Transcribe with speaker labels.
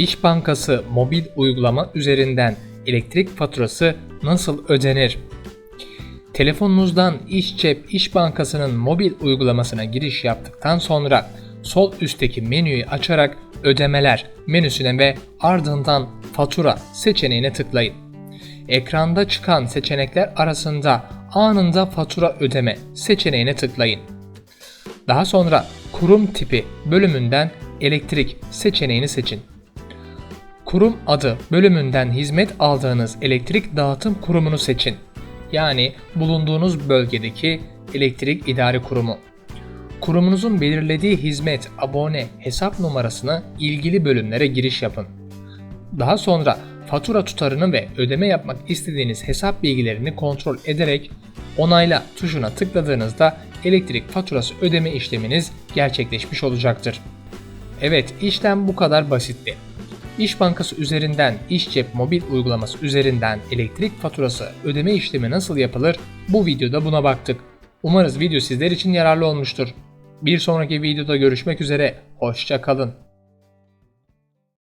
Speaker 1: İş Bankası mobil uygulama üzerinden elektrik faturası nasıl ödenir? Telefonunuzdan İş Cep İş Bankası'nın mobil uygulamasına giriş yaptıktan sonra sol üstteki menüyü açarak ödemeler menüsüne ve ardından fatura seçeneğine tıklayın. Ekranda çıkan seçenekler arasında anında fatura ödeme seçeneğine tıklayın. Daha sonra kurum tipi bölümünden elektrik seçeneğini seçin. Kurum adı bölümünden hizmet aldığınız elektrik dağıtım kurumunu seçin. Yani bulunduğunuz bölgedeki elektrik idari kurumu. Kurumunuzun belirlediği hizmet, abone, hesap numarasını ilgili bölümlere giriş yapın. Daha sonra fatura tutarını ve ödeme yapmak istediğiniz hesap bilgilerini kontrol ederek onayla tuşuna tıkladığınızda elektrik faturası ödeme işleminiz gerçekleşmiş olacaktır. Evet işlem bu kadar basitti. İş Bankası üzerinden İş Cep mobil uygulaması üzerinden elektrik faturası ödeme işlemi nasıl yapılır bu videoda buna baktık. Umarız video sizler için yararlı olmuştur. Bir sonraki videoda görüşmek üzere, hoşça kalın.